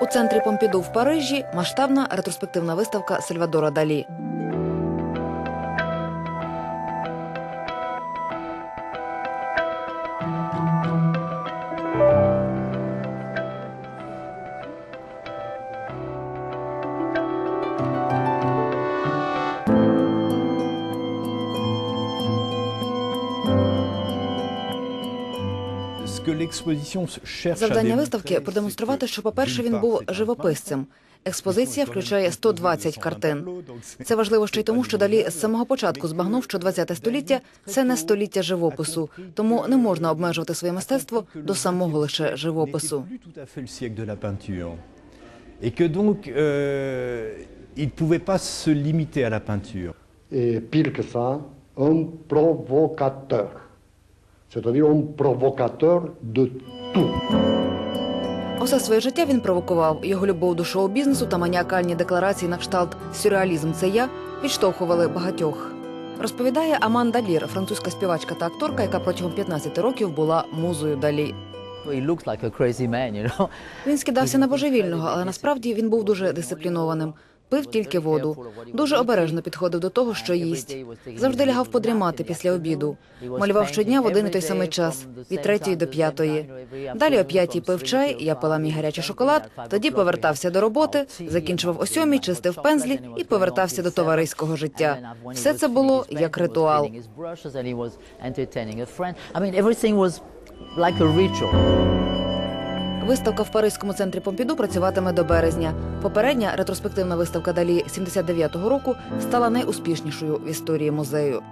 У центрі Помпіду в Парижі масштабна ретроспективна виставка Сальвадора Далі. Завдання виставки продемонструвати, що, по-перше, він був живописцем. Експозиція включає 120 картин. Це важливо ще й тому, що далі з самого початку збагнув, що 20 століття це не століття живопису, тому не можна обмежувати своє мистецтво до самого лише живопису. Euh, il pouvait pas se limiter à la peinture. et pire que ça, un provocateur. C'est-à-dire un provocateur de tout. Усе своє життя він провокував. Його любов до шоу-бізнесу та маніакальні декларації на кшталт «Сюрреалізм – це я» відштовхували багатьох. Розповідає Аманда Лір, французька співачка та акторка, яка протягом 15 років була музою Далі. Він скидався на божевільного, але насправді він був дуже дисциплінованим. Пив тільки воду. Дуже обережно підходив до того, що їсть. Завжди лягав подрімати після обіду. Малював щодня в один і той самий час від третьої до п'ятої. Далі о п'ятій пив чай, я пила мій гарячий шоколад. Тоді повертався до роботи, закінчував о сьомій, чистив пензлі і повертався до товариського життя. Все це було як ритуал. Like a ritual. Виставка в Паризькому центрі Помпіду працюватиме до березня. Попередня ретроспективна виставка далі 79-го року стала найуспішнішою в історії музею.